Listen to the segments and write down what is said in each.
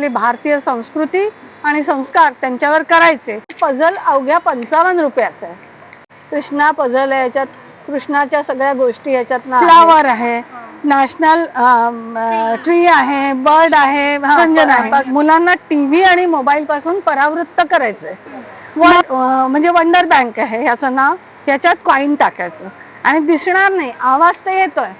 आपली भारतीय संस्कृती आणि संस्कार त्यांच्यावर करायचे. पझल अवघ्या पंचावन्न रुपयाचं आहे. कृष्णा पझल आहे याच्यात कृष्णाच्या सगळ्या गोष्टी याच्यात फ्लावर आहे नॅशनल ट्री आहे बर्ड आहे मनोरंजन आहे. मुलांना टीव्ही आणि मोबाईल पासून परावृत्त करायचंय. अं, म्हणजे वंडर बँक आहे याचं नाव. याच्यात कॉईन टाकायचं. आणि दिसणार नाही आवाज तर येतोय.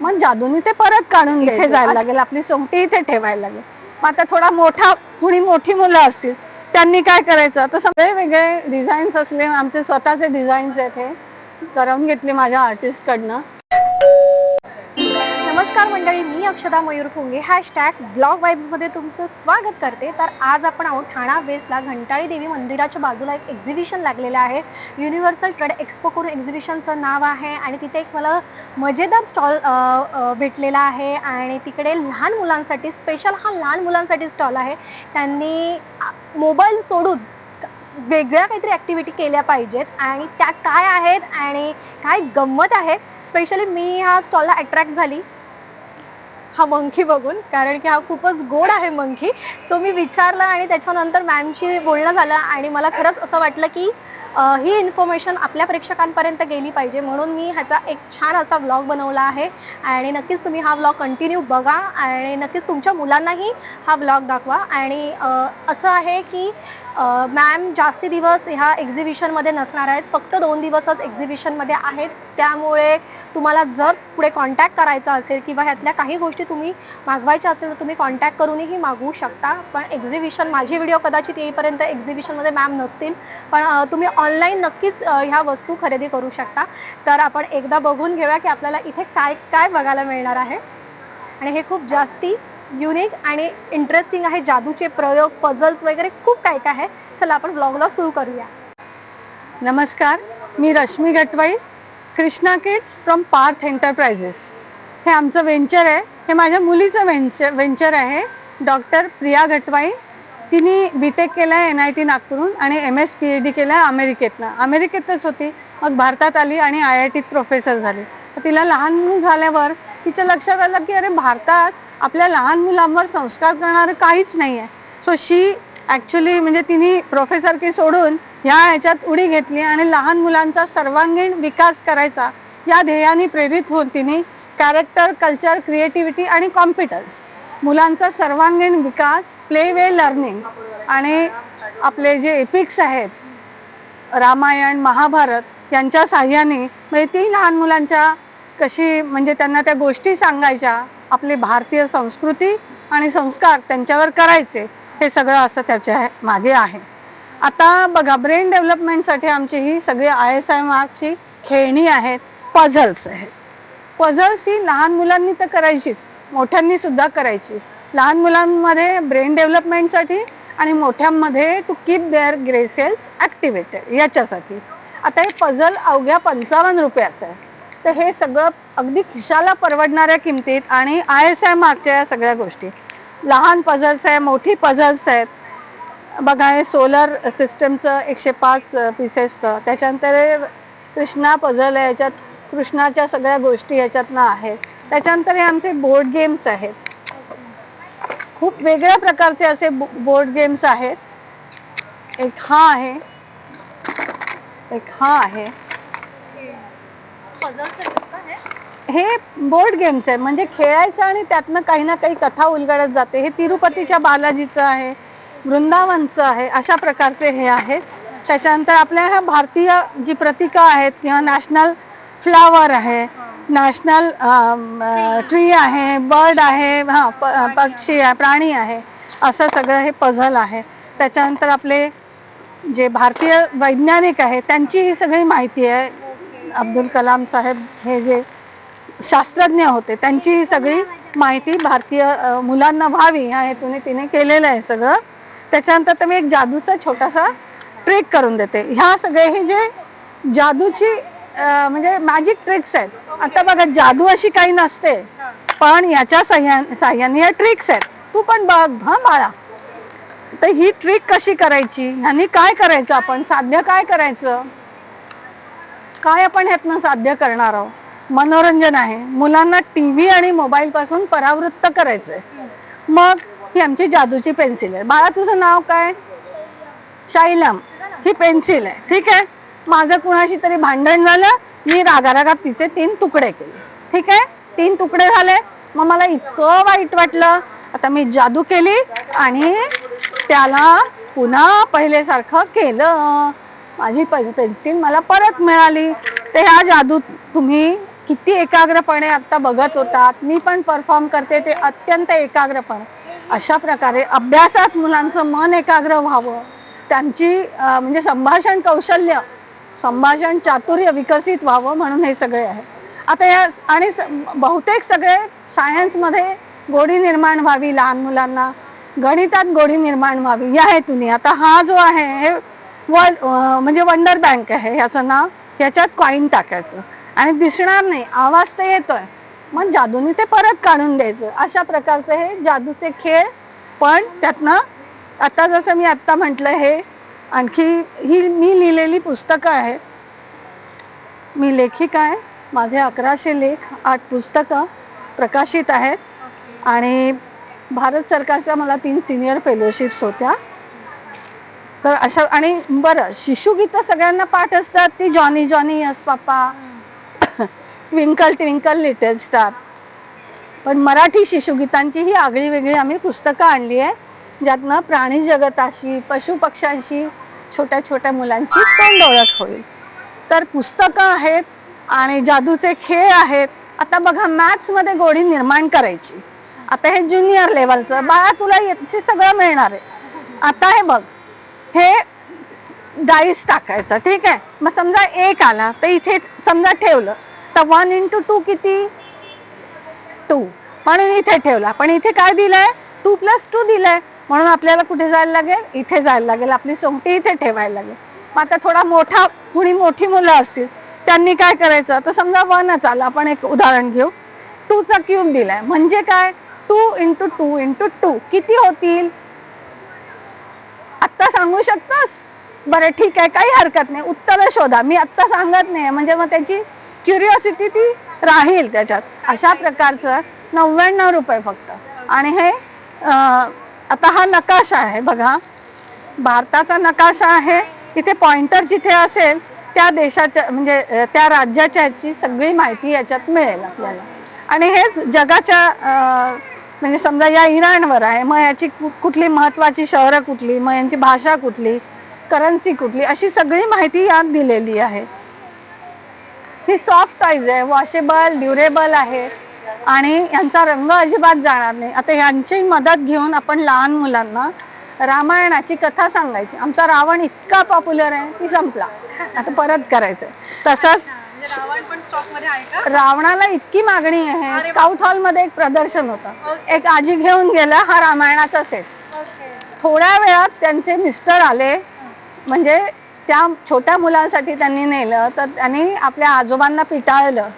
मग जादूनी ते परत काढून इथे जायला लागेल आपली सोंगटी इथे ठेवायला लागेल. मग आता थोडा मोठा कुणी मोठी मुलं असतील त्यांनी काय करायचं? तर सगळे वेगळे डिझाईन्स असले आमचे स्वतःचे डिझाईन्स आहेत हे. करून घेतले माझ्या आर्टिस्ट कडनं. नमस्कार मंडळी मी अक्षदा मयूर फुंगे. हॅशटॅग ब्लॉग वाईब्समध्ये तुमचं स्वागत करते. तर आज आपण आहोत ठाणा वेस्टला. घंटाळी देवी मंदिराच्या बाजूला एक एक्झिबिशन लागलेलं आहे. युनिव्हर्सल ट्रेड एक्सपो करून एक्झिबिशनचं नाव आहे आणि तिथे एक मला मजेदार स्टॉल भेटलेला आहे आणि तिकडे लहान मुलांसाठी स्पेशल हा लहान मुलांसाठी स्टॉल आहे. त्यांनी मोबाईल सोडून वेगळ्या काहीतरी ॲक्टिव्हिटी केल्या पाहिजेत आणि त्या काय आहेत आणि काय गंमत आहे? स्पेशली मी ह्या स्टॉलला अट्रॅक्ट झाली. हा मंकी बघून कारण की हा खूपच गोड आहे मंकी सो मी विचारलं आणि त्याच्यानंतर मॅमशी बोलणं झालं आणि मला खरंच असं वाटलं की ही इन्फॉर्मेशन आपल्या प्रेक्षकांपर्यंत गेली पाहिजे. म्हणून मी ह्याचा एक छान असा व्लॉग बनवला आहे आणि नक्कीच तुम्ही हा व्लॉग कंटिन्यू बघा आणि नक्कीच तुमच्या मुलांनाही हा व्लॉग दाखवा. आणि असं आहे की मॅम जास्ती दिवस ह्या एक्झिबिशनमध्ये नसणार आहेत. फक्त दोन दिवसच एक्झिबिशनमध्ये आहेत. त्यामुळे तुम्हाला जर पुढे कॉन्टॅक्ट करायचा असेल किंवा ह्यातल्या काही गोष्टी तुम्ही मागवायच्या असेल तर तुम्ही कॉन्टॅक्ट करूनही मागवू शकता. पण एक्झिबिशन माझी व्हिडिओ कदाचित येईपर्यंत एक्झिबिशनमध्ये मॅम नसतील. पण तुम्ही ऑनलाईन नक्कीच ह्या वस्तू खरेदी करू शकता. तर आपण एकदा बघून घेऊया की आपल्याला इथे काय काय बघायला मिळणार आहे. आणि हे खूप जास्ती युनिक आणि इंटरेस्टिंग आहे. जादूचे प्रयोग पझल्स वगैरे खूप काय काय आहे. चला आपण ब्लॉगला सुरू करूया. नमस्कार मी Rashmi Gatwai Krishna kids from Parth enterprises हे आमचं वेंचर आहे. हे माझ्या मुलीचं वेंचर वेंचर आहे. डॉक्टर प्रिया गटवाई तिने बी टेक केलं आहे एन आय टी नागपूरहून आणि M S P H D केलं आहे अमेरिकेतनं. अमेरिकेतच होती. मग भारतात आली आणि आय आय टीत प्रोफेसर झाली. तर तिला लहान झाल्यावर तिच्या लक्षात आलं की अरे भारतात आपल्या लहान मुलांवर संस्कार करणारं काहीच नाही आहे सो शी ॲक्च्युली म्हणजे तिने प्रोफेसरकी सोडून ह्या ह्याच्यात उडी घेतली आणि लहान मुलांचा सर्वांगीण विकास करायचा या ध्येयाने प्रेरित होऊन तिने कॅरेक्टर कल्चर क्रिएटिव्हिटी आणि कॉम्पिटन्स मुलांचा सर्वांगीण विकास प्ले वे लर्निंग आणि आपले जे एपिक्स आहेत रामायण महाभारत यांच्या साह्याने म्हणजे ती लहान मुलांच्या कशी म्हणजे त्यांना त्या गोष्टी सांगायच्या आपली भारतीय संस्कृती आणि संस्कार त्यांच्यावर करायचे हे सगळं असं त्याच्यामागे आहे. आता बघा ब्रेन डेव्हलपमेंटसाठी आमची ही सगळी आय एस आय मार्कची खेळणी आहेत पझल्स आहेत. पझल्स ही लहान मुलांनी तर करायचीच मोठ्यांनी सुद्धा करायची. लहान मुलांमध्ये ब्रेन डेव्हलपमेंटसाठी आणि मोठ्यांमध्ये to keep their grey cells activated याच्यासाठी. आता हे पझल अवघ्या पंचावन्न रुपयाचं आहे. तर हे सगळं अगदी खिशाला परवडणाऱ्या किमतीत आणि आय एस आय मार्कच्या या सगळ्या गोष्टी. लहान पझल्स आहे मोठी पझल्स आहेत. बघा हे सोलर सिस्टमचं एकशे पाच पीसेसचं त्याच्यानंतर कृष्णा पझल आहे याच्यात कृष्णाच्या सगळ्या गोष्टी याच्यातनं आहेत. त्याच्यानंतर हे आमचे बोर्ड गेम्स आहेत. खूप वेगळ्या प्रकारचे असे बोर्ड गेम्स आहेत. एक हा आहे. एक हा आहे. हे? बोर्ड गेम्स आहे. म्हणजे खेळायचं आणि त्यातनं काही ना काही कथा उलगडत जाते. हे तिरुपतीच्या बालाजीचं आहे वृंदावनचं आहे अशा प्रकारचे हे आहेत. त्याच्यानंतर आपल्या ह्या भारतीय जी प्रतिका आहेत किंवा नॅशनल फ्लावर आहे नॅशनल ट्री आहे बर्ड आहे हा पक्षी आहे प्राणी आहे असं सगळं हे पझल आहे. त्याच्यानंतर आपले जे भारतीय वैज्ञानिक आहेत त्यांची ही सगळी माहिती आहे. अब्दुल कलाम साहेब हे जे शास्त्रज्ञ होते त्यांची ही सगळी माहिती भारतीय मुलांना व्हावी ह्या हेतूने तिने केलेलं आहे सगळं. त्याच्यानंतर तर मी एक जादूचा छोटासा ट्रिक करून देते. ह्या सगळे हे जे जादूची म्हणजे मॅजिक ट्रिक्स आहेत. आता बघा जादू अशी काही नसते पण याच्या साह्या साह्याने या ट्रिक्स आहेत. तू पण बघ हा बाळा. तर ही ट्रिक कशी करायची? ह्यांनी काय करायचं आपण? साध्य काय करायचं? काय आपण ह्यातनं साध्य करणार आहोत? मनोरंजन आहे. मुलांना टी व्ही आणि मोबाईल पासून परावृत्त करायचंय. मग ही आमची जादूची पेन्सिल आहे. बाळा तुझं नाव काय? शाईलम ही पेन्सिल आहे. ठीक आहे? माझं कुणाशी तरी भांडण झालं. मी रागारागात तिचे तीन तुकडे केले. ठीक आहे? तीन तुकडे झाले. मग मला इतकं वाईट वाटलं. आता मी जादू केली आणि त्याला पुन्हा पहिल्यासारखं केलं. माझी पेन्सिल मला परत मिळाली. तर ह्या जादू तुम्ही किती एकाग्रपणे आता बघत होतात. मी पण परफॉर्म करते ते अत्यंत एकाग्रपणे. अशा प्रकारे अभ्यासात मुलांचं मन एकाग्र व्हावं. त्यांची म्हणजे संभाषण कौशल्य संभाषण चातुर्य विकसित व्हावं म्हणून हे सगळे आहे. आता या आणि बहुतेक सगळे सायन्समध्ये गोडी निर्माण व्हावी लहान मुलांना. गणितात गोडी निर्माण व्हावी. या हेतूने. आता हा जो आहे हे वर्ल्ड म्हणजे वंडर बँक आहे ह्याचं नाव. ह्याच्यात कॉईन टाकायचं. आणि दिसणार नाही आवाज तर येतोय. मग जादूने ते परत काढून द्यायचं. अशा प्रकारचे हे जादूचे खेळ. पण त्यातनं आता जसं मी आत्ता म्हटलं हे आणखी ही मी लिहिलेली पुस्तकं आहेत. मी लेखिका आहे. माझे अकराशे लेख आठ पुस्तकं प्रकाशित आहेत. आणि भारत सरकारच्या मला तीन सिनियर फेलोशिप्स होत्या. तर अशा आणि बरं शिशुगीतं सगळ्यांना पाठ असतात. ती Johnny Johnny yes papa twinkle twinkle little star. पण मराठी शिशुगीतांची ही आगळी वेगळी आम्ही पुस्तकं आणली आहे. ज्यातनं प्राणी जगताशी पशु पक्ष्यांशी छोट्या छोट्या मुलांची तोंड ओळख होईल. तर पुस्तकं आहेत आणि जादूचे खेळ आहेत. आता बघा मॅथ्समध्ये गोडी निर्माण करायची. आता हे ज्युनियर लेवलचं बाळा तुला सगळं मिळणार आहे. आता हे बघ हे डाईस टाकायचं ठीक आहे? मग समजा एक आला तर इथे समजा ठेवलं तर वन इंटू टू किती? टू म्हणून इथे ठेवला. पण इथे काय दिलंय? टू प्लस टू दिलंय. म्हणून आपल्याला कुठे जायला लागेल? इथे जायला लागेल. आपली सोंगटी इथे ठेवायला लागेल. मग आता थोडा मोठा कुणी मोठी मुलं असतील त्यांनी काय करायचं? तर समजा वनच आला. आपण एक उदाहरण घेऊ. टूचा क्यूब दिलाय. म्हणजे काय? Two into two into two किती होतील? आत्ता सांगू शकतोस? बरं ठीक आहे काही हरकत नाही. उत्तरं शोधा. मी आत्ता सांगत नाही. म्हणजे मग त्याची क्युरिओसिटी ती राहील त्याच्यात. अशा प्रकारचं नव्याण्णव रुपये फक्त. आणि हे आता हा नकाशा आहे बघा. भारताचा नकाशा आहे. इथे पॉइंटर जिथे असेल त्या देशाच्या म्हणजे त्या राज्याच्या सगळी माहिती याच्यात मिळेल आपल्याला. आणि हेच जगाच्या म्हणजे समजा या इराणवर आहे मग याची कुठली महत्वाची शहरं कुठली मग यांची भाषा कुठली करन्सी कुठली अशी सगळी माहिती यात दिलेली आहे. ही सॉफ्ट टाईज आहे वॉशेबल ड्युरेबल आहे आणि यांचा रंग अजिबात जाणार नाही. आता यांची मदत घेऊन आपण लहान मुलांना रामायणाची कथा सांगायची. आमचा रावण इतका पॉप्युलर आहे की संपला. आता परत करायचंय. तसंच रावण पण स्टॉकमध्ये आहे का? रावणाला इतकी मागणी आहे. स्काउट हॉलमध्ये एक प्रदर्शन होतं. एक आजी घेऊन गेला हा रामायणाचा सेट थोड्या वेळात त्यांचे मिस्टर आले. म्हणजे त्या छोट्या मुलांसाठी त्यांनी नेलं तर त्यांनी आपल्या आजोबांना पिटाळलं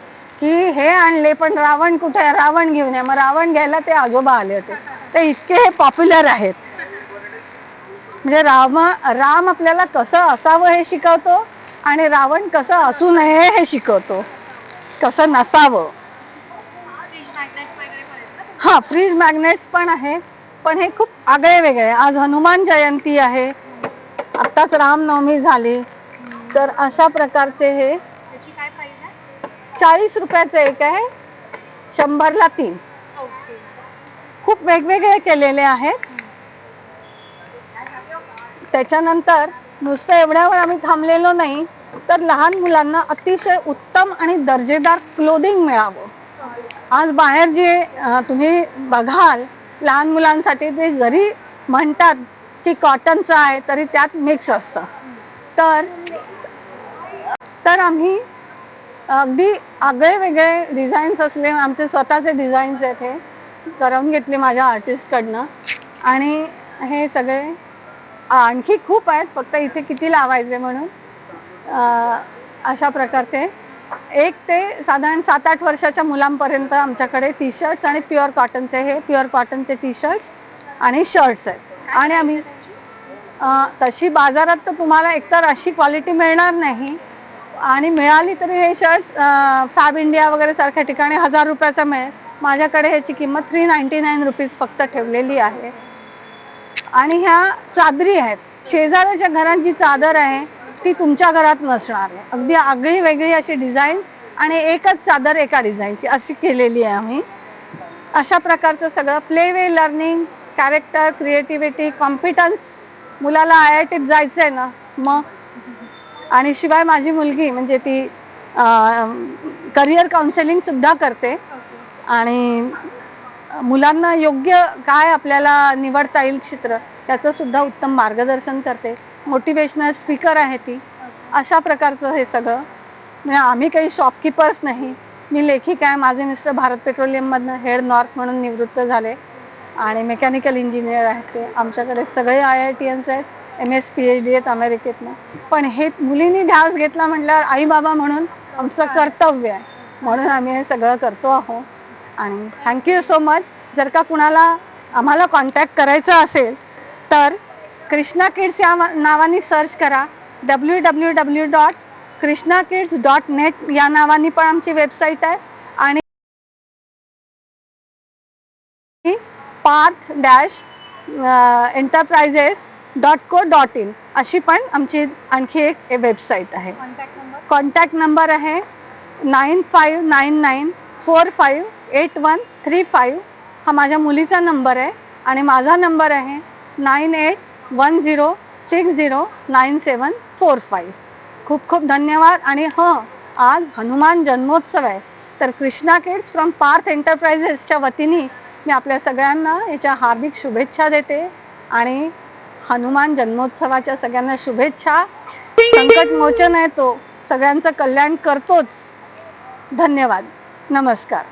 की हे आणले पण रावण कुठे रावण घेऊन ये. मग रावण घ्यायला ते आजोबा आले होते. ते इतके हे पॉप्युलर आहेत. म्हणजे राम राम आपल्याला कसं असावं हे शिकवतो आणि रावण कसं असू नये हे शिकवतो. कसं नसावं. हा फ्रीज मॅग्नेट्स पण आहे पण हे खूप आगळे वेगळे आज हनुमान जयंती आहे. आत्ताच रामनवमी झाली. तर अशा प्रकारचे हे चाळीस रुपयाचं एक आहे. शंभरला तीन. खूप वेगवेगळे केलेले आहेत. त्याच्यानंतर नुसतं एवढ्यावर आम्ही थांबलेलो नाही तर लहान मुलांना अतिशय उत्तम आणि दर्जेदार क्लोदिंग मिळावं. आज बाहेर जे तुम्ही बघाल लहान मुलांसाठी ते जरी म्हणतात की कॉटनचं आहे तरी त्यात मिक्स असतं. तर तर आम्ही अगदी आगळे वेगळे डिझाईन्स असले आमचे स्वतःचे डिझाईन्स आहेत हे करून घेतले माझ्या आर्टिस्टकडनं आणि हे सगळे आणखी खूप आहेत फक्त इथे किती लावायचे म्हणून? अशा प्रकारचे. एक ते साधारण सात आठ वर्षाच्या मुलांपर्यंत आमच्याकडे टी शर्ट्स आणि प्युअर कॉटनचे हे प्युअर कॉटनचे टी शर्ट्स आणि शर्ट्स आहेत. आणि आम्ही तशी बाजारात तर तुम्हाला एकतर अशी क्वालिटी मिळणार नाही आणि मिळाली तरी हे शर्ट्स फॅब इंडिया वगैरे सारख्या ठिकाणी हजार रुपयाचा मिळेल. माझ्याकडे ह्याची किंमत थ्री नाईन्टी नाईन रुपीज फक्त ठेवलेली आहे. आणि ह्या चादरी आहेत. शेजाऱ्याच्या घरांची चादर आहे ती तुमच्या घरात नसणार आहे. अगदी आगळी वेगळी अशी डिझाईन्स आणि एकच चादर एका डिझाईनची अशी केलेली आहे आम्ही. अशा प्रकारचं सगळं play way learning character creativity competence मुलाला आय आय टीत जायचं आहे ना मग? आणि शिवाय माझी मुलगी म्हणजे ती करिअर काउन्सिलिंग सुद्धा करते. आणि मुलांना योग्य काय आपल्याला निवडता येईल क्षेत्र त्याचं सुद्धा उत्तम मार्गदर्शन करते. मोटिवेशनल स्पीकर आहे ती. अशा प्रकारचं हे सगळं. म्हणजे आम्ही काही शॉपकीपर्स नाही. मी लेखिका आहे. माझे मिस्टर भारत पेट्रोलियममधनं हेड नॉर्थ म्हणून निवृत्त झाले. आणि मेकॅनिकल इंजिनियर आहेत ते. आमच्याकडे सगळे आय आय टी एन्स आहेत. M S P H D आहेत अमेरिकेतनं. पण हे मुलींनी ध्यास घेतला म्हटल्यावर आई बाबा म्हणून आमचं कर्तव्य आहे. म्हणून आम्ही हे सगळं करतो आहोत. आणि थँक्यू सो मच जर का कुणाला आम्हाला कॉन्टॅक्ट करायचा असेल तर कृष्णा किड्स या नावाने सर्च करा. W W W dot Krishna kids dot net या नावाने पण आमची वेबसाईट आहे. आणि Parth dash enterprises dot co dot in अशी पण आमची आणखी एक वेबसाईट आहे. कॉन्टॅक्ट नंबर आहे nine five nine nine four five eight one three five हा माझ्या मुलीचा नंबर आहे आणि माझा नंबर आहे nine eight one zero six zero nine seven four five. खूप खूप धन्यवाद आणि हं आज हनुमान जन्मोत्सव आहे. तर कृष्णा किड्स फ्रॉम पार्थ एंटरप्राइजेसच्या वतीने मी आपल्या सगळ्यांना याच्या हार्दिक शुभेच्छा देते आणि हनुमान जन्मोत्सवाच्या सगळ्यांना शुभेच्छा. संकट मोचन आहे तो. सगळ्यांचं कल्याण करतोच. धन्यवाद. नमस्कार.